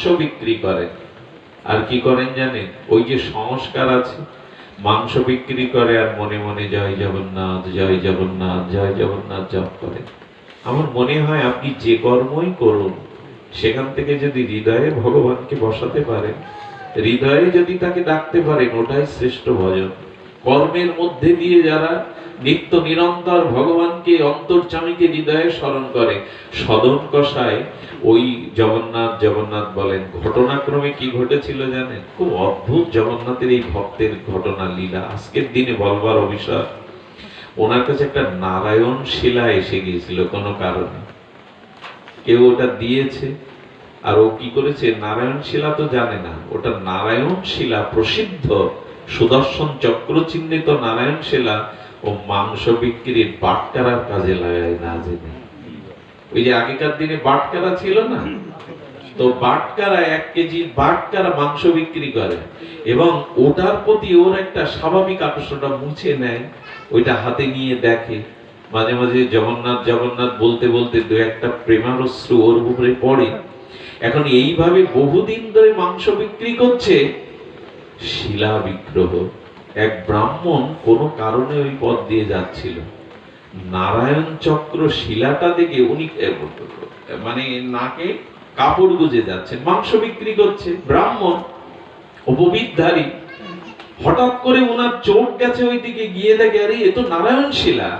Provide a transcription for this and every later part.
মাংস বিক্রি করেন আর কি করেন জানেন? ওই যে সংস্কার আছে, মাংস বিক্রি করে আর মনে মনে জয় জগন্নাথ জয় জগন্নাথ জয় জগন্নাথ জপ করে। আমার মনে হয় আপনি যে কর্মই করুন, সেখান থেকে যদি হৃদয়ে ভগবানকে বসাতে পারেন, হৃদয়ে যদি তাকে ডাকতে পারেন, ওটাই শ্রেষ্ঠ ভজন। কর্মের মধ্যে দিয়ে যারা নিত্য নিরন্তর ভগবানকে অন্তর্চামীকে হৃদয়ে স্মরণ করে, সদন কষায় ওই জগন্নাথ জগন্নাথ বলেন, ঘটনাক্রমে কি ঘটেছিল জানেন? খুব অদ্ভুত জগন্নাথের এই ভক্তের ঘটনা, লীলা। আজকের দিনে বলবার অভিশাপ। ওনার কাছে একটা নারায়ণ শিলা এসে গিয়েছিল কোনো কারণে। কেউ ওটা দিয়েছে। আর ও কি করেছে? নারায়ণ শিলা তো জানে না। ওটা নারায়ণ শিলা প্রসিদ্ধ সুদর্শন চক্র চিহ্নিত নারায়ণ শিলা ও মাংস বিক্রির বাটকারার কাজে লাগায় না জেনে। ওই যে আগেকার দিনে বাটকারা ছিল না? তো বাটকারা এক কেজি বাটকারা মাংস বিক্রি করে এবং ওটার প্রতি ওর একটা স্বাভাবিক আকর্ষণটা মুছে নেয়, ওইটা হাতে নিয়ে দেখে। মাঝে মাঝে জগন্নাথ জগন্নাথ বলতে বলতে দু একটা প্রেমারশ্রু ওর উপরে পড়ে। এখন এইভাবে বহুদিন ধরে মাংস বিক্রি করছে শিলা বিগ্রহ এক ব্রাহ্মণ কোনো কারণে ওই পথ দিয়ে যাচ্ছিল। নারায়ণ চক্র শিলাটা দেখে উনি মানে নাকে কাপড় গুজে যাচ্ছেন, মাংস বিক্রি করছে। ব্রাহ্মণ উপবিদধারী হঠাৎ করে ওনার চোখ গেছে ওইদিকে, গিয়ে দেখে, আরে, এ তো নারায়ণ শিলা।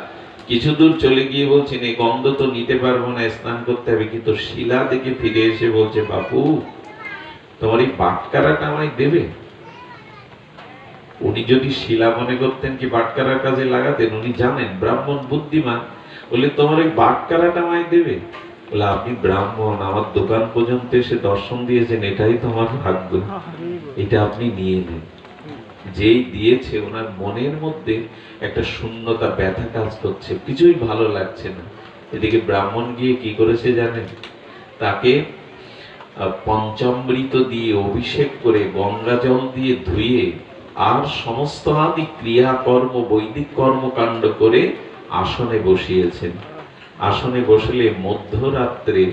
কিছু দূর চলে গিয়ে বলছেন, এই গন্ধ তো নিতে পারব না, স্নান করতে হবে। কিন্তু শিলা দেখে ফিরে এসে বলছে, বাপু, তোমার এই বাটকারাটা আমায় দেবে? উনি যদি শিলা মনে করতেন কি বাটকারার কাজে লাগাতেন, উনি জানেন, ব্রাহ্মণ বুদ্ধিমান, বলে তোমার ওই বাটকারাটা আমায় দেবে। বলে, আপনি ব্রাহ্মণ, আমার দোকান পর্যন্ত এসে দর্শন দিয়েছেন, এটাই তো আমার ভাগ্য। এটা আপনি নিয়ে নেন। যেই দিয়েছে, ওনার মনের মধ্যে একটা শূন্যতা, ব্যথা কাজ করছে, কিছুই ভালো লাগছে না। এদিকে ব্রাহ্মণ গিয়ে কি করেছে জানেন? তাকে পঞ্চামৃত দিয়ে অভিষেক করে গঙ্গা জল দিয়ে ধুয়ে আর সমস্ত আদি ক্রিয়াকর্ম বৈদিক কর্মকাণ্ড করে আসনে বসিয়েছেন। আসনে বসলে মধ্যরাত্রে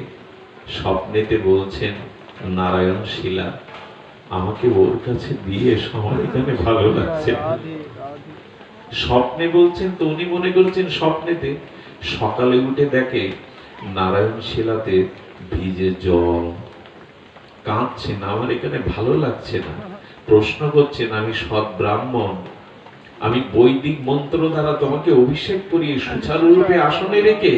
স্বপ্নেতে বলছেন নারায়ণ শিলা আমাকে ওর কাছে দিয়ে সময় এখানে ভালো লাগছে স্বপ্নে বলছেন তো উনি মনে করছেন স্বপ্নেতে। সকালে উঠে দেখে নারায়ণ শিলাতে ভিজে জল। কাঁদছেন আমার এখানে ভালো লাগছে না। প্রশ্ন করছেন আমি সৎ ব্রাহ্মণ। আমি বৈদিক মন্ত্র দ্বারা তোমাকে অভিষেক করিয়ে সুচারুরূপে আসনে রেখে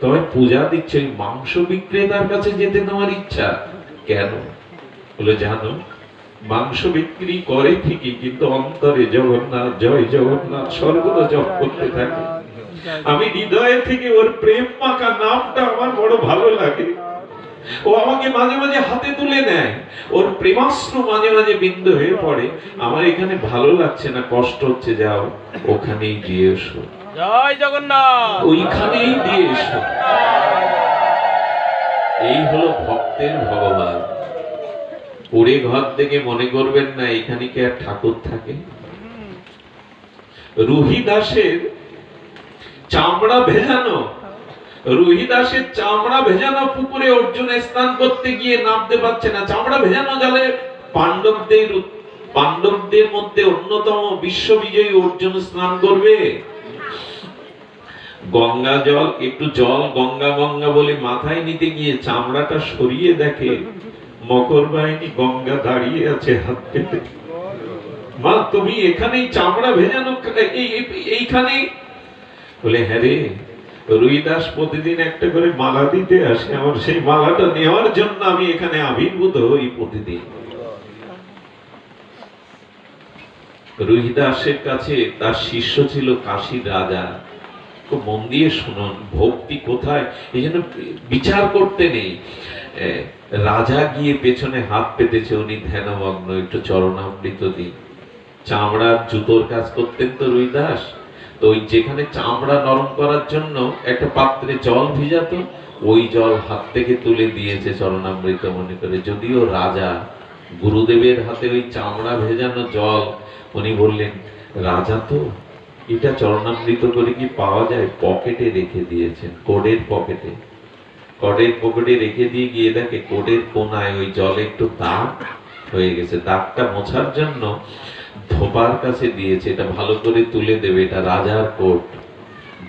তোমায় পূজা দিচ্ছে। ওই মাংস বিক্রেতার কাছে যেতে তোমার ইচ্ছা। কেন? বলে জানো মাংস বিক্রি করে ঠিকই কিন্তু অন্তরে জগন্নাথ জয় জগন্নাথ সর্বদা জপ করতে থাকে। আমি হৃদয়ে থেকে ওর প্রেম মাখা নামটা আমার বড় ভালো লাগে। ও আমাকে মাঝে মাঝে হাতে তুলে নেয়। ওর প্রেমাস্ত্র মাঝে মাঝে বিন্দু হয়ে পড়ে। আমার এখানে ভালো লাগছে না কষ্ট হচ্ছে যাও ওখানেই দিয়ে এসো। জয় জগন্নাথ! ওইখানেই দিয়ে এসো। এই হলো ভক্তের ভগবান। ওরে ঘর থেকে মনে করবেন না এখানে কি আর ঠাকুর থাকে? রুহি দাসের চামড়া ভেজানো রুহি দাসের চামড়া ভেজানো পুকুরে অর্জুন স্নান করতে গিয়ে নামতে পারছে না। চামড়া ভেজানো জলে পাণ্ডবদের পাণ্ডবদের মধ্যে অন্যতম বিশ্ববিজয়ী অর্জুন স্নান করবে। গঙ্গা জল, একটু জল গঙ্গা গঙ্গা বলে মাথায় নিতে গিয়ে চামড়াটা সরিয়ে দেখে মকর বাহিনী গঙ্গা দাঁড়িয়ে আছে হাত। পেতে মা, তুমি এখানেই চামড়া ভেজানো, এই- এই- এইখানে? বলে হ্যাঁ রে রুইদাস প্রতিদিন একটা করে মালা দিতে আসে। আমার সেই মালাটা নেওয়ার জন্য আমি এখানে আবির্ভূত হই প্রতিদিন। রুহিদাসের কাছে তার শিষ্য ছিল কাশীর রাজা। খুব মন দিয়ে শুনুন, ভক্তি কোথায়? এই জন্য বিচার করতে নেই। রাজা গিয়ে পেছনে হাত পেতেছে, উনি ধ্যানমগ্ন, একটু চরণামৃত দিন। চামড়ার জুতোর কাজ করতেন তো রুইদাস? তো ওই যেখানে চামড়া নরম করার জন্য একটা পাত্রে জল ভিজাতো, ওই জল হাত থেকে তুলে দিয়েছে চরণামৃত মনে করে। যদিও রাজা গুরুদেবের হাতে ওই চামড়া ভেজানো জল, উনি বললেন, রাজা তো, এটা চরণামৃত করে কি পাওয়া যায়? পকেটে রেখে দিয়েছেন, কোডের পকেটে। কোডের পকেটে রেখে দিয়ে গিয়ে দেখে কোটের কোনায় ওই জলে একটু দাগ হয়ে গেছে। দাগটা মোছার জন্য ধোপার কাছে দিয়েছে। এটা ভালো করে তুলে দেবে। এটা রাজার কোট।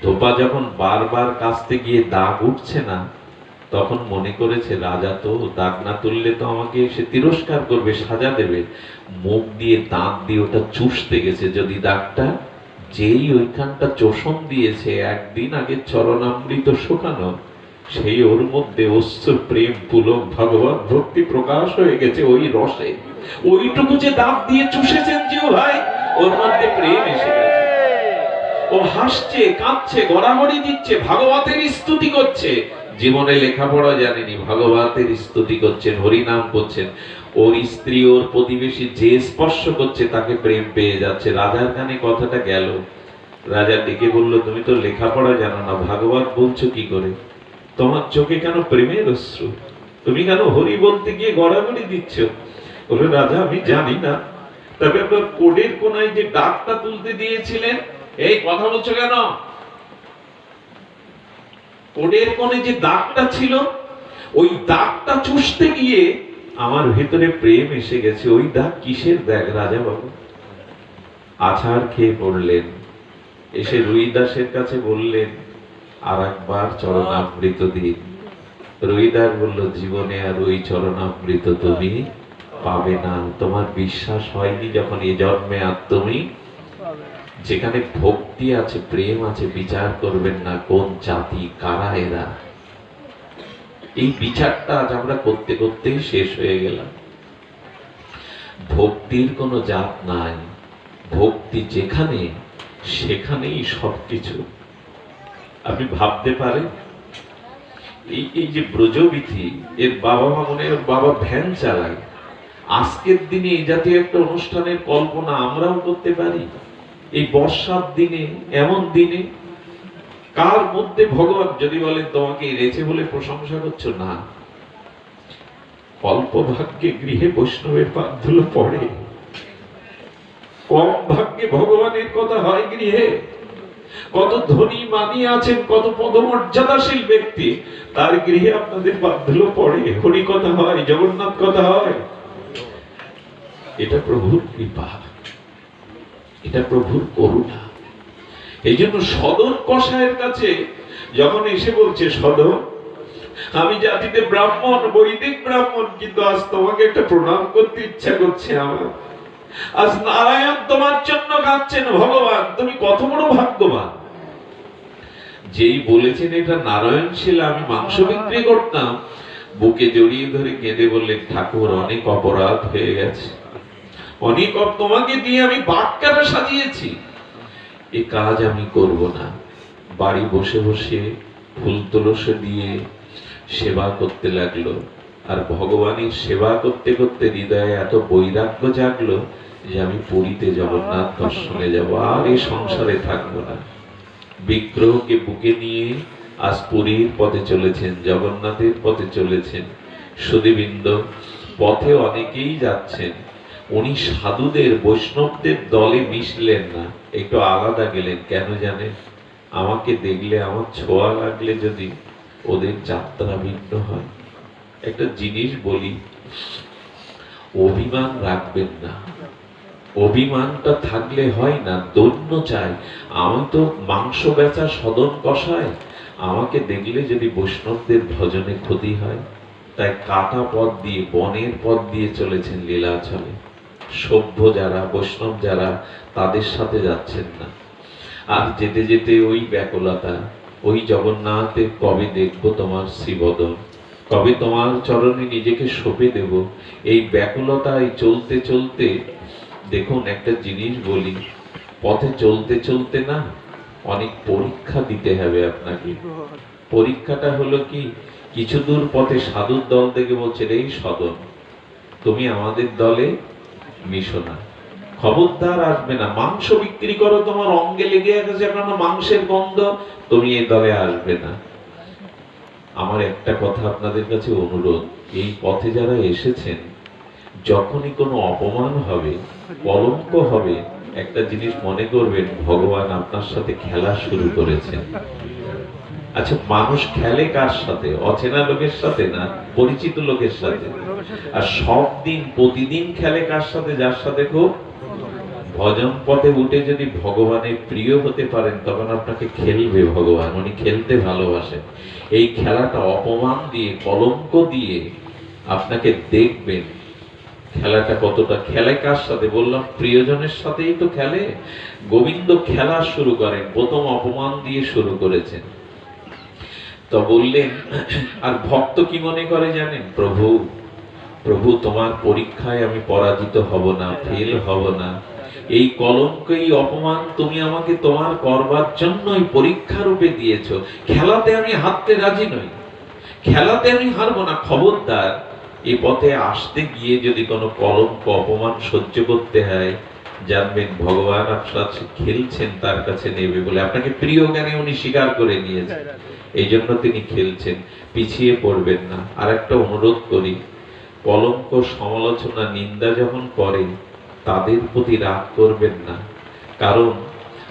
ধোপা যখন বারবার কাছতে গিয়ে দাগ উঠছে না, তখন মনে করেছে, রাজা তো, দাগ না তুললে তো আমাকে সে তিরস্কার করবে, সাজা দেবে। মুখ দিয়ে দাঁত দিয়ে ওটা চুষতে গেছে। যদি দাগটা, যেই ওইখানটা চোষণ দিয়েছে, একদিন আগে চরণামৃত শোকানো সেই ওর মধ্যে অশ্র, প্রেম, পুলক ভগবত ভক্তি প্রকাশ হয়ে গেছে ওই রসে। ওইটুকু যে দাঁত দিয়ে চুষেছেন জিও ভাই, ওর মধ্যে প্রেম এসে গেছে। ও হাসছে, কাঁদছে, গড়াগড়ি দিচ্ছে, ভাগবতের স্তুতি করছে। জীবনে লেখাপড়া জানেনি, ভাগবতের স্তুতি করছেন, হরিনাম করছেন। ওর স্ত্রী, ওর প্রতিবেশী যে স্পর্শ করছে, তাকে প্রেম পেয়ে যাচ্ছে। রাজার কানে কথাটা গেল। রাজা ডেকে বলল, তুমি তো লেখাপড়া জানো না, ভাগবত বলছো কি করে? তোমার চোখে কেন প্রেমের অশ্রু? তুমি কেন হরি বলতে গিয়ে গড়াগড়ি দিচ্ছ? বলে, রাজা, আমি জানি না। তবে আপনার কোডের কোনায় যে ডাকটা তুলতে দিয়েছিলেন, এই কথা বলছো কেন? কোডের কোণে যে দাগটা ছিল, ওই দাগটা চুষতে গিয়ে আমার ভেতরে প্রেম এসে গেছে। ওই দাগ কিসের দাগ রাজা বাবু আছাড় খেয়ে পড়লেন, এসে রুই দাসের কাছে বললেন আর একবার চরণামৃত দিন। রুইদাস বলল, জীবনে আর ওই চরণামৃত তুমি পাবে না। তোমার বিশ্বাস হয়নি যখন এ জন্মে আর তুমি যেখানে ভক্তি আছে, প্রেম আছে, বিচার করবেন না কোন জাতি, কারা এরা? এই বিচারটা আজ আমরা করতে করতেই শেষ হয়ে গেলাম। ভক্তির কোনো জাত নাই। ভক্তি যেখানে, সেখানেই সবকিছু। আপনি ভাবতে পারেন, এই এই যে ব্রজবিধি, এর বাবা মা মনে ওর বাবা ভ্যান চালায়। আজকের দিনে এই জাতীয় একটা অনুষ্ঠানের কল্পনা আমরাও করতে পারি। এই বর্ষার দিনে, এমন দিনে, কার মধ্যে ভগবান যদি বলেন, তোমাকে এনেছে বলে প্রশংসা করছ? না। অল্প ভাগ্যে গৃহে বৈষ্ণবের পাধুলো পড়ে। কম ভাগ্যে ভগবানের কথা হয় গৃহে। কত ধনী মানি আছেন, কত পদমর্যাদাশীল ব্যক্তি। তার গৃহে আপনাদের বাধ্যলো পড়ে হরি কথা হয়, জগন্নাথ কথা হয়। এটা প্রভুর কৃপা, এটা প্রভুর করুণা। এই জন্য সদন কষায়ের কাছে যখন এসে বলছে সদন আমি জাতিতে ব্রাহ্মণ, বৈদিক ব্রাহ্মণ, কিন্তু আজ তোমাকে একটা প্রণাম করতে ইচ্ছা করছে আমার। আজ নারায়ণ তোমার জন্য কাঁদছেন ভগবান, তুমি কত বড় ভাগ্যবান। যেই বলেছেন এটা নারায়ণ শিলা আমি মাংস বিক্রি করতাম, বুকে জড়িয়ে ধরে কেঁদে বললেন, ঠাকুর, অনেক অপরাধ হয়ে গেছে। অনেক তোমাকে দিয়ে আমি বাটকাটা সাজিয়েছি। এ কাজ আমি করব না। বাড়ি বসে বসে ফুল তুলসে দিয়ে সেবা করতে লাগল। আর ভগবানের সেবা করতে করতে হৃদয়ে এত বৈরাগ্য জাগলো যে আমি পুরীতে জগন্নাথ দর্শনে যাব, আর এই সংসারে থাকব না। বিগ্রহকে বুকে নিয়ে আজ পুরীর পথে চলেছেন, জগন্নাথের পথে চলেছেন। সুদীবৃন্দ, পথে অনেকেই যাচ্ছেন, উনি সাধুদের, বৈষ্ণবদের দলে মিশলেন না। একটু আলাদা গেলেন, কেন জানেন? আমাকে দেখলে আমার ছোঁয়া লাগলে যদি ওদের যাত্রা ভিন্ন হয়। একটা জিনিস বলি, অভিমান রাখবেন না। অভিমানটা থাকলে হয় না, দৈন্য চাই। আমি তো মাংস বেচা সদন কষায়, আমাকে দেখলে যদি বৈষ্ণবদের ভজনে ক্ষতি হয়, তাই কাটা পথ দিয়ে, বনের পথ দিয়ে চলেছেন লীলাচলে। সভ্য যারা, বৈষ্ণব যারা, তাদের সাথে যাচ্ছেন না। আর যেতে যেতে ওই ব্যাকুলতা, ওই জগন্নাথের কবে দেখব তোমার শ্রীবদন? কবে তোমার চরণে নিজেকে সঁপে দেব। এই ব্যাকুলতায় চলতে চলতে, দেখুন একটা জিনিস বলি, পথে চলতে চলতে না অনেক পরীক্ষা দিতে হবে আপনাকে। পরীক্ষাটা হলো কি, কিছু দূর পথে সাধুর দল থেকে বলছে এই সদন, তুমি আমাদের দলে মিশো না। খবরদার আসবে না। মাংস বিক্রি করো, তোমার অঙ্গে লেগে গেছে এখন মাংসের গন্ধ, তুমি এই দলে আসবে না। আমার একটা কথা আপনাদের কাছে অনুরোধ। এই পথে যারা এসেছেন, যখনই কোনো অপমান হবে, কলঙ্ক হবে, একটা জিনিস মনে করবেন, ভগবান আপনার সাথে খেলা শুরু করেছেন আচ্ছা মানুষ খেলে কার সাথে? অচেনা লোকের সাথে না পরিচিত লোকের সাথে? আর সব দিন প্রতিদিন খেলে কার সাথে? যার সাথে খুব ভজন পথে উঠে যদি ভগবানের প্রিয় হতে পারেন, তখন আপনাকে খেলবে ভগবান। উনি খেলতে ভালোবাসেন এই খেলাটা অপমান দিয়ে, কলঙ্ক দিয়ে আপনাকে দেখবেন। খেলাটা কতটা খেলে কার সাথে? বললাম, প্রিয়জনের সাথেই তো খেলে। গোবিন্দ খেলা শুরু করেন প্রথম অপমান দিয়ে শুরু করেছেন। তো বললেন, আর ভক্ত কি মনে করে জানেন? প্রভু প্রভু, তোমার পরীক্ষায় আমি পরাজিত হব না, ফেল হব না। এই কলঙ্ক এই অপমান তুমি আমাকে তোমার করবার জন্যই পরীক্ষা রূপে দিয়েছ। খেলাতে আমি হারতে রাজি নই। খেলাতে আমি হারবো না, খবরদার। এই পথে আসতে গিয়ে যদি কোনো কলঙ্ক অপমান সহ্য করতে হয়, জানবেন ভগবান আপনার খেলছেন, তার কাছে নেবে বলে আপনাকে প্রিয় জ্ঞানে উনি স্বীকার করে নিয়েছেন। এই জন্য তিনি খেলছেন, পিছিয়ে পড়বেন না। আর একটা অনুরোধ করি, কলঙ্ক সমালোচনা নিন্দা যখন করে তাদের প্রতি রাগ করবেন না। কারণ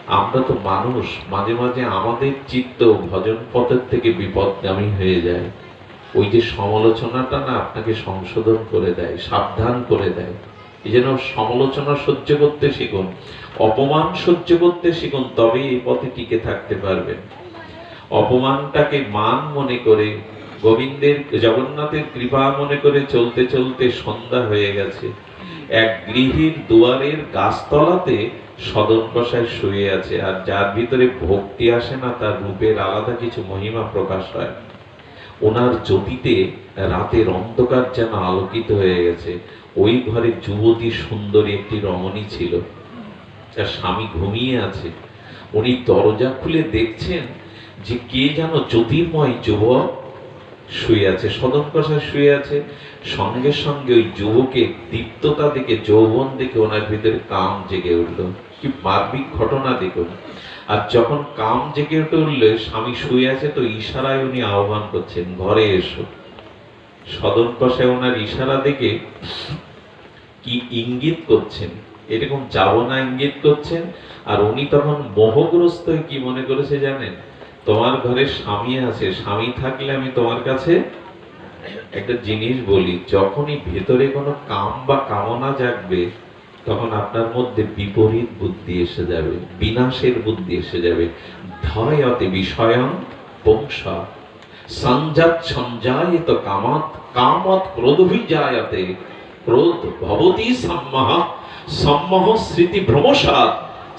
আমরা তো মানুষ, মাঝে মাঝে আমাদের চিত্ত ভজন পথের থেকে বিপদগামী হয়ে যায়। ওই যে সমালোচনাটা না আপনাকে সংশোধন করে দেয়, সাবধান করে দেয়। এই যেন সমালোচনা সহ্য করতে শিখুন, অপমান সহ্য করতে শিখুন, তবেই এই পথে টিকে থাকতে পারবেন। অপমানটাকে মান মনে করে, গোবিন্দের জগন্নাথের কৃপা মনে করে চলতে চলতে সন্ধ্যা হয়ে গেছে। এক গৃহীর দুয়ারের গাছতলাতে সদন কষায় শুয়ে আছে, আর যার ভিতরে ভক্তি আসে না, তার রূপের আলাদা কিছু মহিমা প্রকাশ হয়। ওনার জ্যোতিতে রাতের অন্ধকার যেন আলোকিত হয়ে গেছে। ওই ঘরে যুবতী সুন্দরী একটি রমণী ছিল। তার স্বামী ঘুমিয়ে আছে। উনি দরজা খুলে দেখছেন যে কে যেন জ্যোতির্ময় যুবক শুয়ে আছে সদন কষায় শুয়ে আছে। সঙ্গে সঙ্গে ওই যুবকের দীপ্ততা দেখে, যৌবন দেখে ওনার ভিতরে কাম জেগে উঠল। কি মার্মিক ঘটনা দেখুন। আর যখন কাম জেগে উঠে উঠলে, স্বামী শুয়ে আছে তো ইশারায় উনি আহ্বান করছেন, ঘরে এসো। সদন কষায় ওনার ইশারা দেখে কি ইঙ্গিত করছেন? এরকম যাব না ইঙ্গিত করছেন। আর উনি তখন মোহগ্রস্ত কি মনে করেছে জানেন? তোমার ঘরে স্বামী আছে, স্বামী থাকলে আমি তোমার কাছে একটা জিনিস বলি, যখনই ভেতরে কোনো কাম বা কামনা জাগবে, তখন আপনার মধ্যে বিপরীত বুদ্ধি এসে যাবে, বিনাশের বুদ্ধি এসে যাবে। ধয়তে বিষয়ং বংশা সঞ্জাত সঞ্জায়িত কামাত, কামত ক্রোধভিজায়তে ক্রোধ ভবতি সম্মহ সম্মহ স্মৃতি ভ্রমসাদ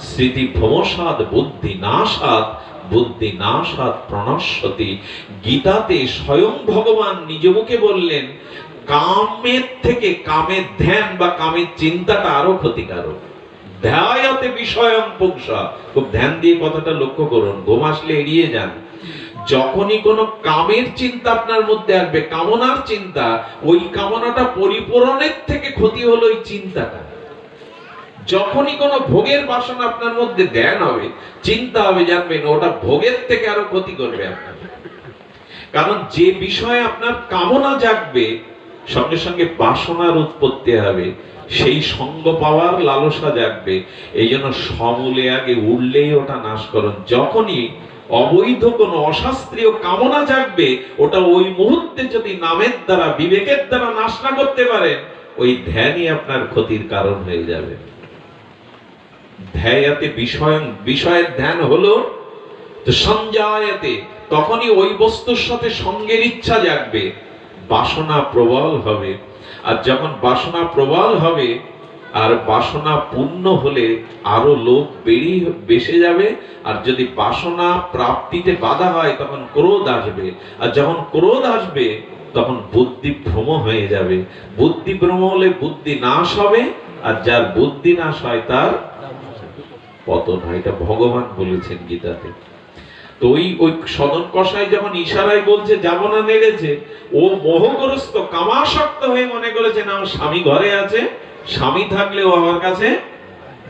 স্মৃতি ভ্রমসাদ বুদ্ধি নাশাদ বুদ্ধি না নাশাদ প্রণশ্যতি গীতাতে স্বয়ং ভগবান নিজ মুখে বললেন, কামের থেকে কামের ধ্যান বা কামের চিন্তাটা আরও ক্ষতিকারক। ধ্যায়তে বিষয়ং পুংসা। খুব ধ্যান দিয়ে কথাটা লক্ষ্য করুন, ঘুম আসলে এড়িয়ে যান। যখনই কোনো কামের চিন্তা আপনার মধ্যে আসবে, কামনার চিন্তা, ওই কামনাটা পরিপূরণের থেকে ক্ষতি হলো ওই চিন্তাটা। যখনই কোনো ভোগের বাসনা আপনার মধ্যে ধ্যান হবে, চিন্তা হবে জানবেন ওটা ভোগের থেকে আরও ক্ষতি করবে আপনার। কারণ যে বিষয়ে আপনার কামনা জাগবে, সঙ্গে সঙ্গে বাসনার উৎপত্তি হবে, সেই সঙ্গ পাওয়ার লালসা জাগবে। এই জন্য সমূলে আগে উঠলেই ওটা নাশ করুন যখনই অবৈধ কোনো অশাস্ত্রীয় কামনা জাগবে, ওটা ওই মুহূর্তে যদি নামের দ্বারা, বিবেকের দ্বারা নাশ না করতে পারেন, ওই ধ্যানই আপনার ক্ষতির কারণ হয়ে যাবে। ধ্যায়াতে বিষয় বিষয়ের ধ্যান হলো, তো সঞ্জায়াতে তখনই ওই বস্তুর সাথে সঙ্গের ইচ্ছা জাগবে, বাসনা প্রবল হবে। আর যখন বাসনা প্রবল হবে, আর বাসনা পূর্ণ হলে আরও লোক বেড়ি বেসে যাবে, আর যদি বাসনা প্রাপ্তিতে বাধা হয়, তখন ক্রোধ আসবে। আর যখন ক্রোধ আসবে, তখন বুদ্ধি ভ্রম হয়ে যাবে। বুদ্ধি ভ্রম হলে বুদ্ধি নাশ হবে, আর যার বুদ্ধি নাশ হয়, তার পতন হয়, এটা ভগবান বলেছেন গীতাতে। তো ওই ওই সদন কষাই যখন ইশারায় বলছে যাব না নেড়েছে, ও মোহগ্রস্ত কামাসক্ত হয়ে মনে করেছে, না আমার স্বামী ঘরে আছে, স্বামী থাকলেও আমার কাছে,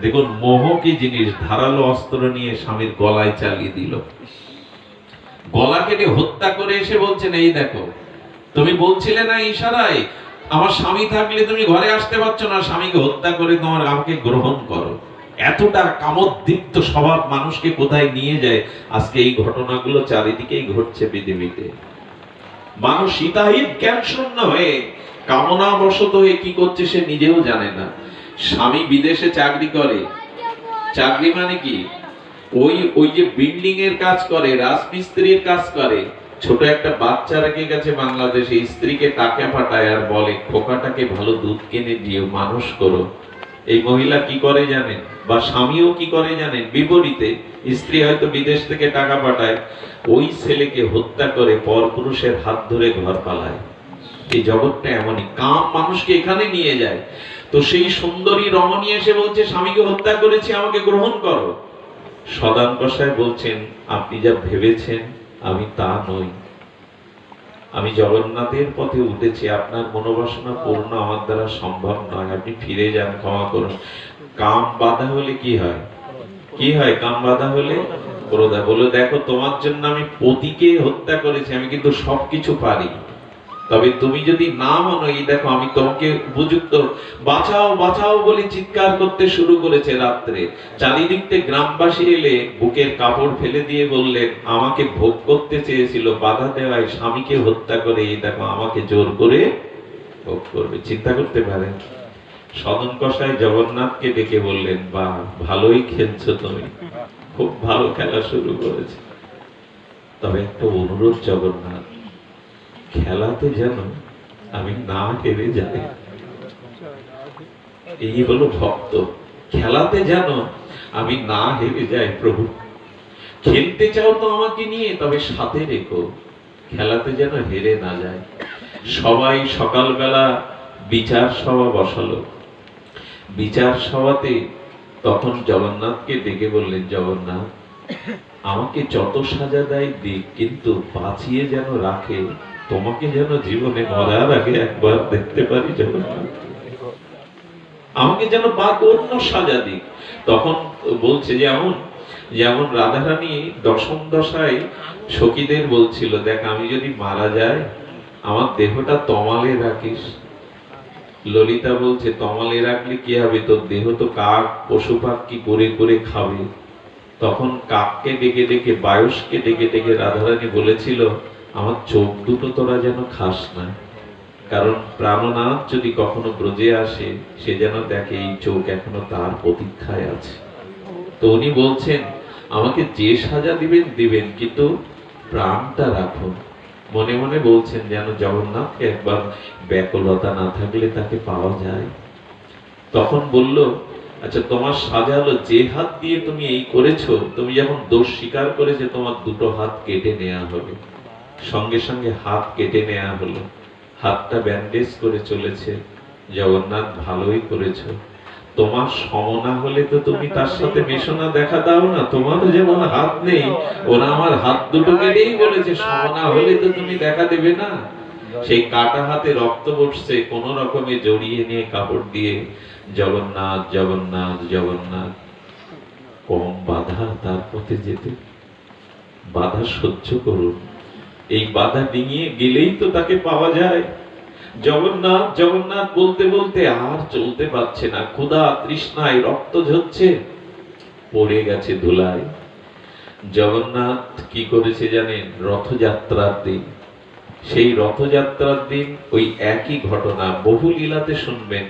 দেখুন, মোহ কি জিনিস, ধারালো অস্ত্র নিয়ে স্বামীর গলায় চালিয়ে দিল। গলা কেটে হত্যা করে এসে বলছেন, এই দেখো, তুমি বলছিলে না ইশারায়, আমার স্বামী থাকলে তুমি ঘরে আসতে পারছ না, স্বামীকে হত্যা করে তোমার আমাকে গ্রহণ করো। এতটা কামোদ্দীপ্ত স্বভাব মানুষকে কোথায় নিয়ে যায়? আজকে এই ঘটনাগুলো চারিদিকেই ঘটছে পৃথিবীতে। মানুষ সীতাহিত জ্ঞান শূন্য হয়ে কামনা বশত হয়ে কি করছে সে নিজেও জানে না। স্বামী বিদেশে চাকরি করে। চাকরি মানে কি? ওই ওই যে বিল্ডিং এর কাজ করে, রাজমিস্ত্রির কাজ করে। ছোট একটা বাচ্চা রেখে গেছে বাংলাদেশে, স্ত্রীকে টাকা পাঠায় আর বলে, খোকাটাকে ভালো দুধ কিনে দিও, মানুষ করো। এই মহিলা কি করে জানেন? বা স্বামীও কি করে জানেন? বিপরীতে স্ত্রী হয়তো বিদেশ থেকে টাকা পাঠায়, ওই ছেলেকে হত্যা করে পরপুরুষের হাত ধরে ঘর পালায়। এই জগৎটা এমনই। কাম মানুষকে এখানে নিয়ে যায়। তো সেই সুন্দরী রমণী এসে বলছে, স্বামীকে হত্যা করেছি, আমাকে গ্রহণ করো। সদান কষায় বলছেন, আপনি যা ভেবেছেন, আমি তা নই। আমি জগন্নাথের পথে উঠেছি, আপনার মনোবাসনা পূর্ণ আমার দ্বারা সম্ভব নয়, আপনি ফিরে যান, ক্ষমা করুন। কাম বাধা হলে কি হয়? কি হয়? কাম বাধা হলে ক্রোধা। বলে দেখো, তোমার জন্য আমি পতিকে হত্যা করেছি, আমি কিন্তু সবকিছু পারি। তবে তুমি যদি না মানো, এই দেখো আমি তোমাকে উপযুক্ত, বাঁচাও বাঁচাও বলে চিৎকার করতে শুরু করেছে রাত্রে। চারিদিক থেকে গ্রামবাসী এলে বুকের কাপড় ফেলে দিয়ে বললেন, আমাকে ভোগ করতে চেয়েছিল, বাধা দেওয়ায় স্বামীকে হত্যা করে, এই দেখো আমাকে জোর করে ভোগ করবে। চিন্তা করতে পারেন। সদন কষায় জগন্নাথকে ডেকে বললেন, বা, ভালোই খেলছো তুমি। খুব ভালো খেলা শুরু করেছে। তবে একটা অনুরোধ জগন্নাথ খেলাতে যেন আমি না হেরে যাই, এই হলো ভক্ত। খেলাতে যেন আমি না হেরে যাই, প্রভু। খেলতে চাও তো আমাকে নিয়ে, তবে সাথে রেখো। খেলাতে যেন হেরে না যায় সবাই সকালবেলা বিচার সভা বসালো। বিচার সভাতে তখন জগন্নাথকে ডেকে বললেন, জগন্নাথ, আমাকে যত সাজা দেয় দিক, কিন্তু বাঁচিয়ে যেন রাখে তোমাকে যেন জীবনে মরার আগে একবার দেখতে পারি যখন আমাকে যেন বাদ অন্য সাজা দিক। তখন বলছে যেমন যেমন রাধারানী দশম দশায় সখীদের বলছিল, দেখ, আমি যদি মারা যাই, আমার দেহটা তমালে রাখিস। ললিতা বলছে, তমালে রাখলে কি হবে? তোর দেহ তো কাক, পশু পাখি করে করে খাবে? তখন কাককে ডেকে ডেকে, বায়ুষকে ডেকে ডেকে রাধারানী বলেছিল আমার চোখ দুটো তোরা যেন খাস না। কারণ প্রাণনাথ যদি কখনো ব্রজে আসে, সে যেন দেখে এই চোখ এখনও তার প্রতীক্ষায় আছে। তো উনি বলছেন, আমাকে যে সাজা দিবেন দিবেন, কিন্তু প্রাণটা রাখুন। মনে মনে বলছেন যেন জগন্নাথকে একবার ব্যাকুলতা না থাকলে তাকে পাওয়া যায়। তখন বলল আচ্ছা তোমার সাজা হলো যে হাত দিয়ে তুমি এই করেছ, তুমি যখন দোষ স্বীকার করেছে, তোমার দুটো হাত কেটে নেওয়া হবে। সঙ্গে সঙ্গে হাত কেটে নেওয়া হলো। হাতটা ব্যান্ডেজ করে চলেছে। জগন্নাথ ভালোই করেছ। তোমার সমনা হলে তো তুমি তার সাথে মেশনা দেখা দাও না। তোমারও যেমন হাত নেই, ওরা আমার হাত দুটো কেটেই বলেছে, সমনা হলে তো তুমি দেখা দেবে না। সেই কাটা হাতে রক্ত বসছে, কোন রকমে জড়িয়ে নিয়ে কাপড় দিয়ে, জগন্নাথ জগন্নাথ জগন্নাথ। কম বাধা তার পথে যেতে। বাধা সহ্য করুন। এই বাধা ডিঙিয়ে গেলেই তো তাকে পাওয়া যায়। জগন্নাথ জগন্নাথ বলতে বলতে আর চলতে পারছে না। ক্ষুধা তৃষ্ণায় রক্ত ঝরছে, পড়ে গেছে ধুলায়। জগন্নাথ কি করেছে জানেন? রথযাত্রার দিন। সেই রথযাত্রার দিন ওই একই ঘটনা বহু লীলাতে শুনবেন।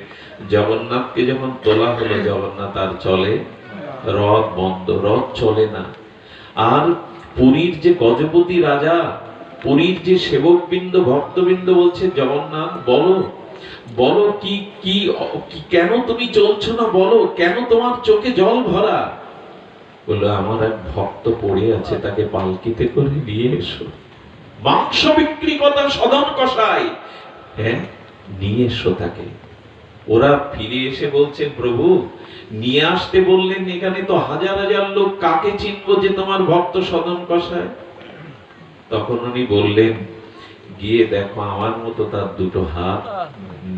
জগন্নাথকে যখন তোলা হলো, জগন্নাথ আর চলে, রথ বন্ধ, রথ চলে না। আর পুরীর যে গজপতি রাজা পুরীর যে সেবকবৃন্দ, ভক্তবৃন্দ বলছে, জগন্নাথ, বলো বলো কি কি কেন তুমি চলছো না? বলো, কেন তোমার চোখে জল ভরা? বলল, আমার এক ভক্ত পড়ে আছে, তাকে পালকিতে করে নিয়ে এসো। মাংস বিক্রি কথা সদন কষাই হ্যাঁ নিয়ে এসো তাকে। ওরা ফিরে এসে বলছে, প্রভু, নিয়ে আসতে বললেন এখানে তো হাজার হাজার লোক, কাকে চিনবো যে তোমার ভক্ত সদন কষায়? তখন উনি বললেন গিয়ে দেখো আমার মতো তার দুটো হাত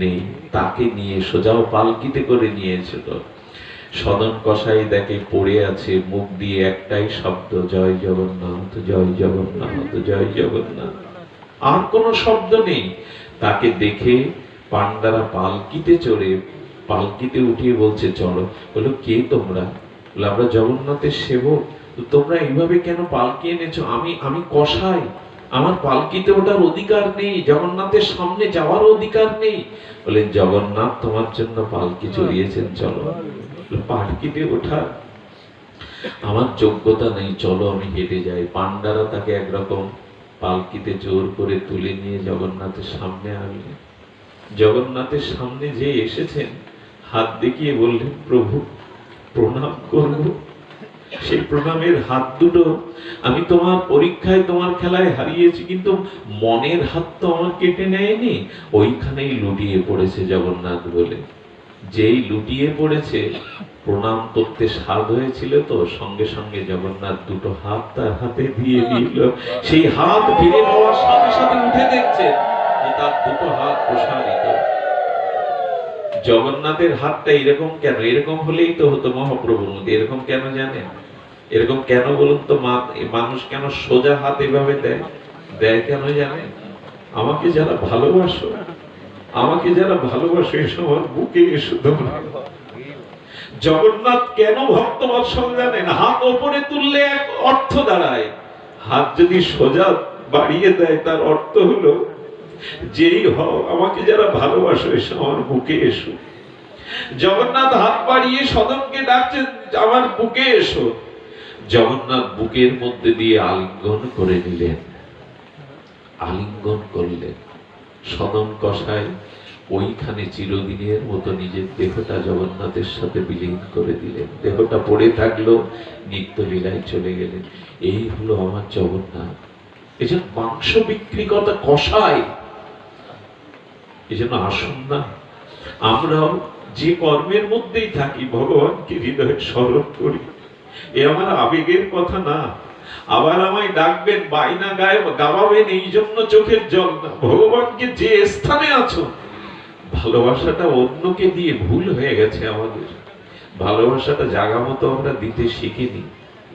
নেই। তাকে নিয়ে সোজাও পালকিতে করে নিয়ে এসেছিল সদন কষাই দেখে পড়ে আছে মুখ দিয়ে একটাই শব্দ জয় জগন্নাথ জয় জগন্নাথ জয় জগন্নাথ। আর কোনো শব্দ নেই। তাকে দেখে পান্ডারা পালকিতে চড়ে পালকিতে উঠিয়ে বলছে চলো। বলল কে তোমরা? বলল, আমরা জগন্নাথের সেবক। তো তোমরা এইভাবে কেন পালকি এনেছো? আমি আমি কষাই আমার পালকিতে ওঠার অধিকার নেই, জগন্নাথের সামনে যাওয়ার অধিকার নেই। বলেন জগন্নাথ তোমার জন্য পালকি চড়িয়েছেন, চলো। পালকিতে ওঠার আমার যোগ্যতা নেই, চলো আমি হেঁটে যাই। পান্ডারা তাকে একরকম পালকিতে জোর করে তুলে নিয়ে জগন্নাথের সামনে আনলেন। জগন্নাথের সামনে যে এসেছেন, হাত দেখিয়ে বললেন, প্রভু, প্রণাম করব। সেই প্রণামের হাত দুটো আমি তোমার পরীক্ষায়, তোমার খেলায় হারিয়েছি, কিন্তু মনের হাত তো আমার কেটে নেয়নি। ওইখানেই লুটিয়ে পড়েছে জগন্নাথ বলে। যেই লুটিয়ে পড়েছে, প্রণাম করতে স্বাদ হয়েছিল তো, সঙ্গে সঙ্গে জগন্নাথ দুটো হাত তার হাতে দিয়ে দিল। সেই হাত ফিরে পাওয়ার সাথে সাথে উঠে দেখছে তার দুটো হাত প্রসারিত। জগন্নাথের হাতটা এরকম কেন? এরকম হলেই তো হতো মহাপ্রভুর মধ্যে এরকম কেন জানেন এরকম কেন বলুন তো মানুষ কেন সোজা হাত এভাবে দেয়? দেয় কেন জানেন আমাকে যারা ভালোবাসো, আমাকে যারা ভালোবাসো, এসো আমার বুকে, এসো তোমরা। জগন্নাথ কেন ভক্তবৎসল জানেন হাত ওপরে তুললে এক অর্থ দাঁড়ায়। হাত যদি সোজা বাড়িয়ে দেয়, তার অর্থ হলো যেই হও, আমাকে যারা ভালোবাসো, এসো আমার বুকে এসো। জগন্নাথ হাত বাড়িয়ে সদনকে ডাকছে আমার বুকে এসো। জগন্নাথ বুকের মধ্যে দিয়ে আলিঙ্গন করে নিলেন। আলিঙ্গন করলেন। সদন কষায় ওইখানে চিরদিনের মতো নিজের দেহটা জগন্নাথের সাথে বিলীন করে দিলেন। দেহটা পড়ে থাকল, নিত্য লীলায় চলে গেলেন। এই হলো আমার জগন্নাথ। এই জন্য মাংস বিক্রি কথা কষায়। এই জন্য আসুন না। আমরাও যে কর্মের মধ্যেই থাকি, ভগবানকে হৃদয়ে স্মরণ করি। এ আমার আবেগের কথা না। আবার আমায় ডাকবেন বাইনা গায়ে গাওয়াবেন এই জন্য চোখের জল না। ভগবানকে যে স্থানে আছো, ভালোবাসাটা অন্যকে দিয়ে ভুল হয়ে গেছে আমাদের। ভালোবাসাটা জাগা মতো আমরা দিতে শিখিনি।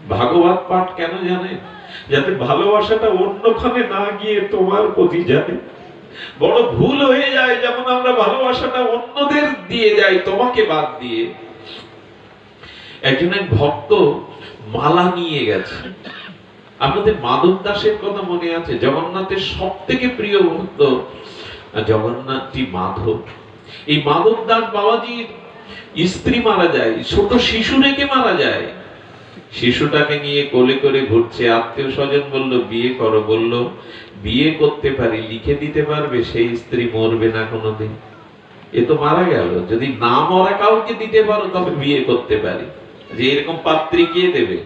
ভাগবত পাঠ কেন জানে? যাতে ভালোবাসাটা অন্যখানে না গিয়ে তোমার প্রতি যায় বড় ভুল হয়ে যায় যেমন আমরা ভালোবাসাটা অন্যদের দিয়ে যাই, তোমাকে বাদ দিয়ে। একজন এক ভক্ত মালা নিয়ে গেছে। আপনাদের মাধব দাসের কথা মনে আছে? জগন্নাথের সব থেকে প্রিয় ভক্ত জগন্নাথটি মাধব। এই মাধব দাস বাবাজির স্ত্রী মারা যায়, ছোট শিশু রেখে মারা যায়। শিশুটাকে নিয়ে কোলে করে ঘুরছে আত্মীয় স্বজন বলল, বিয়ে করো, বলল, বিয়ে করতে পারি, লিখে দিতে পারবে, সেই স্ত্রী মরবে না কোনোদিন। এ তো মারা গেল। যদি না মরা কাউকে দিতে পারো, তবে বিয়ে করতে পারি। যে এরকম পাত্রী কে দেবে?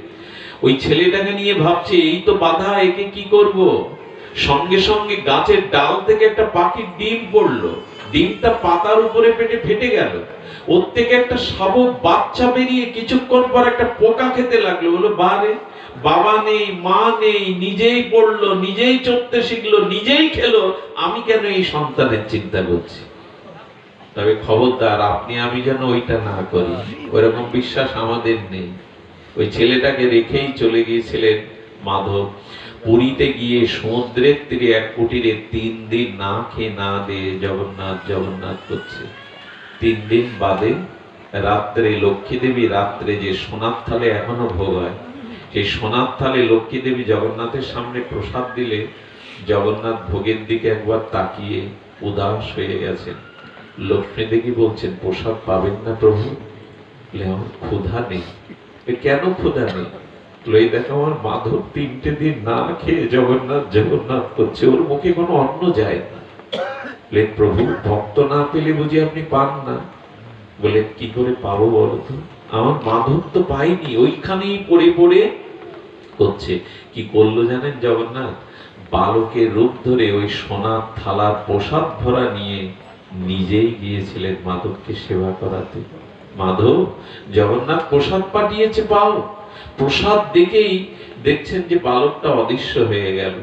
ওই ছেলেটাকে নিয়ে ভাবছে, এই তো বাধা, একে কি করব? সঙ্গে সঙ্গে গাছের ডাল থেকে একটা পাখির ডিম পড়ল। ডিমটা পাতার উপরে পেটে ফেটে গেল। ওর থেকে একটা শাবক বাচ্চা বেরিয়ে কিছুক্ষণ পর একটা পোকা খেতে লাগল। বলো বারে বাবা নেই, মা নেই, নিজেই পড়ল, নিজেই চড়তে শিখলো, নিজেই খেলো। আমি কেন এই সন্তানের চিন্তা করছি? তবে খবরদার, আপনি, আমি যেন ওইটা না করি। ওইরকম বিশ্বাস আমাদের নেই। ওই ছেলেটাকে রেখেই চলে গিয়েছিলেন মাধব। পুরীতে গিয়ে সমুদ্রের তীরে এক কুটিরে তিন দিন না খেয়ে না দিয়ে জগন্নাথ জগন্নাথ করছে। তিন দিন বাদে রাত্রে লক্ষ্মী দেবী রাত্রে যে সোনার থালে এখনও ভোগ হয়, সেই সোনার থালে লক্ষ্মী দেবী জগন্নাথের সামনে প্রসাদ দিলে জগন্নাথ ভোগের দিকে একবার তাকিয়ে উদাস হয়ে গেছেন। লক্ষ্মী দেবী বলছেন, প্রসাদ পাবেন না প্রভু ক্ষুধা নেই। কেন ক্ষুধা নেই? বলে, এই দেখো আমার মাধব তিনটে দিন না খেয়ে জগন্নাথ জগন্নাথ করছে ওর মুখে কোনো অন্ন যায় না। প্রভু ভক্ত না পেলে বুঝি আপনি পান না? বলেন কি করে পাবো বলো তো? আমার মাধব তো পাইনি ওইখানেই পড়ে পড়ে করছে। কি করল জানেন জগন্নাথ? বালকের রূপ ধরে ওই সোনার থালার প্রসাদ ভরা নিয়ে নিজেই গিয়েছিলেন মাধবকে সেবা করাতে। মাধব জগন্নাথ প্রসাদ পাঠিয়েছে পাও। প্রসাদ দেখেই দেখছেন যে বালকটা অদৃশ্য হয়ে গেল।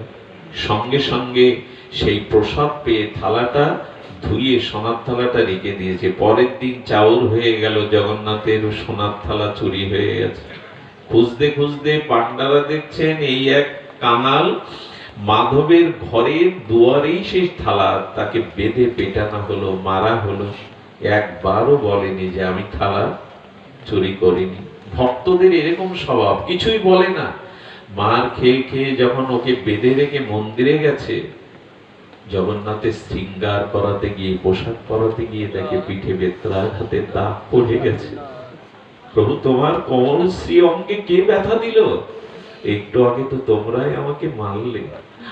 সঙ্গে সঙ্গে সেই প্রসাদ পেয়ে থালাটা ধুয়ে সোনার থালাটা রেখে দিয়েছে। পরের দিন চাউর হয়ে গেল জগন্নাথের, সোনার থালা চুরি হয়ে গেছে। খুঁজতে খুঁজতে পান্ডারা দেখছেন এই এক কাঙাল মাধবের ঘরের দুয়ারেই সেই থালা, তাকে বেঁধে পেটানো হলো, মারা হলো। একবারও বলেনি যে আমি থালা চুরি করিনি। ভক্তদের এরকম স্বভাব কিছুই বলে না। মার খেয়ে খেয়ে যখন ওকে বেঁধে রেখে মন্দিরে গেছে জগন্নাথের শৃঙ্গার করাতে গিয়ে পোশাক পরাতে গিয়ে তাকে পিঠে বেত্রাঘাতের দাগ পড়ে গেছে। প্রভু তোমার কমল শ্রী অঙ্গে কে ব্যথা দিল? একটু আগে তো তোমরাই আমাকে মারলে।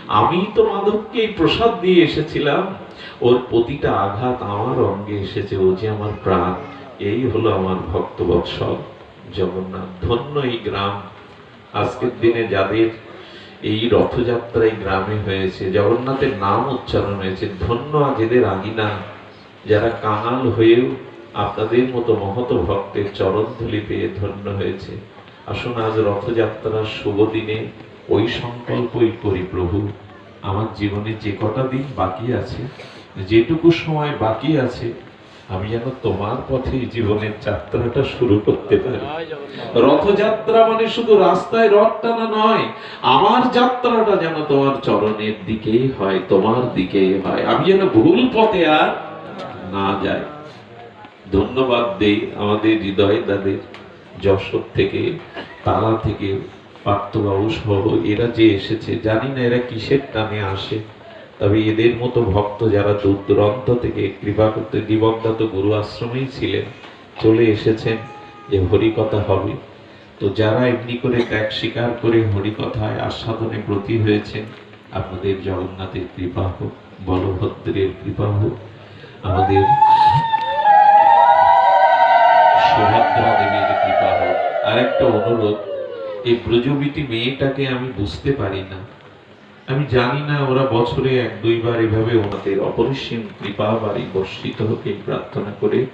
আমি তো মাধবকে প্রসাদ দিয়ে এসেছিলাম। ওর প্রতিটা আঘাত আমার অঙ্গে এসেছে। ও যে আমার প্রাণ এই হলো আমার ভক্ত বৎসল জগন্নাথ ধন্য এই গ্রাম। আজকের দিনে যাদের এই রথযাত্রা এই গ্রামে হয়েছে, জগন্নাথের নাম উচ্চারণ হয়েছে, ধন্য আজেদের আগিনা। যারা কাঙাল হয়েও আপনাদের মতো মহত ভক্তের চরণ ধুলি পেয়ে ধন্য হয়েছে। আসুন আজ রথযাত্রার শুভ দিনে ওই সংকল্পই করি, প্রভু, আমার জীবনে যে কটা দিন বাকি আছে, যেটুকু সময় বাকি আছে আমি যেন তোমার পথে জীবনের যাত্রাটা শুরু করতে পারি। রথযাত্রা মানে শুধু রাস্তায় রথ টানা নয়, আমার যাত্রাটা যেন তোমার চরণের দিকেই হয়, তোমার দিকেই হয়। আমি যেন ভুল পথে আর না যাই। ধন্যবাদ দেই আমাদের হৃদয় তাদের, যশোর থেকে, তারা থেকে, পার্থবাবু সহ এরা যে এসেছে, জানি না এরা কিসের টানে আসে। তবে এদের মতো ভক্ত যারা দূর দূরান্ত থেকে কৃপা করতে দিবকদাত গুরু আশ্রমেই ছিলেন, চলে এসেছেন যে হরিকথা হবে। তো যারা এমনি করে ত্যাগ স্বীকার করে হরিকথায় আস্বাদনে ব্রতী হয়েছেন, আপনাদের জগন্নাথের কৃপা হোক, বলভদ্রের কৃপা হোক, আমাদের সুভদ্রা দেবীর কৃপা হোক। আর একটা অনুরোধ, এই ব্রজবিটি মেয়েটাকে আমি বুঝতে পারি না। আমি জানি না, ওরা বছরে এক, দুইবার এভাবে ওনাদের অপরিসীম কৃপা বাড়ি বর্ষিত হোক এই প্রার্থনা করে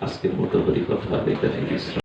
আজকের মতো হরি কথা বিশ্রাম